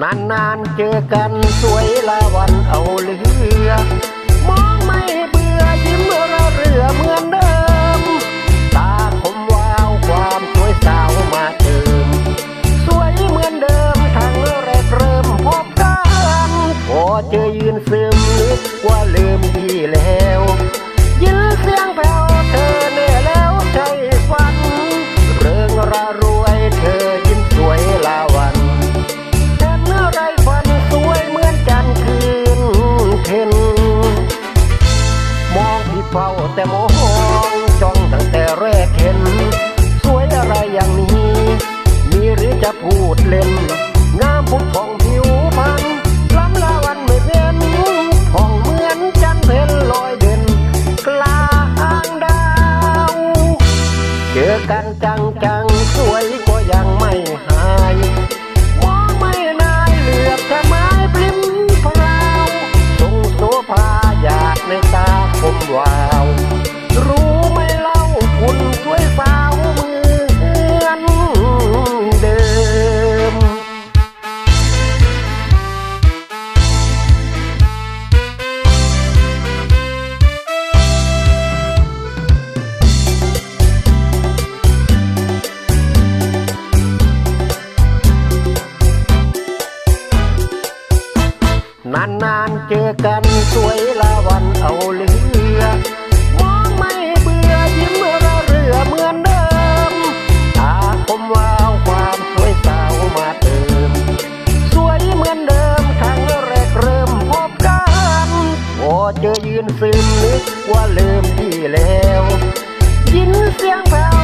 นานๆเจอกันสวยละวันเอาเหลือ มองไม่เบื่อยิ้มระเรือเหมือนเดิม ตาคมวาวความสวยสาวมาเติม สวยเหมือนเดิมทั้งแรกเริ่มพบกันพอเจอยืนซึมนึกว่าลืมดีแล้ว ยินเสียงแผ่ แต่มองจ้องตั้งแต่แรกเห็น สวยอะไรอย่างนี้ มีหรือจะพูดเล่น งามพุทธของผิวพรรณล้ำลาวันไม่เป็นผ่องเหมือนจันทร์เพ็ญลอยเด่น กลางดาว เจอกันจังจังสวยก็ยังไม่หายมองไม่นายเหลือบทำไมปริมพราวทรงโสภาอยากในตาคมวาว นานเจอกันสวยละวันเอาเหลือมองไม่เบื่อยิ้มระเรือเหมือนเดิมตาคมวาวความสวยสาวมาเติม สวยเหมือนเดิมทั้งแรกเริ่มพบกันพอเจอยืนซึมนึกว่าลืมที่แล้ว ยินเสียงแผ่ว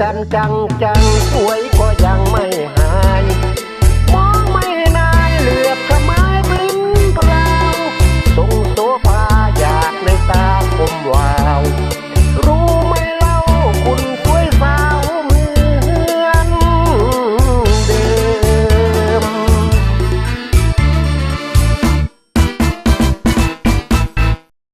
กันจังจังสวยก็ยังไม่หา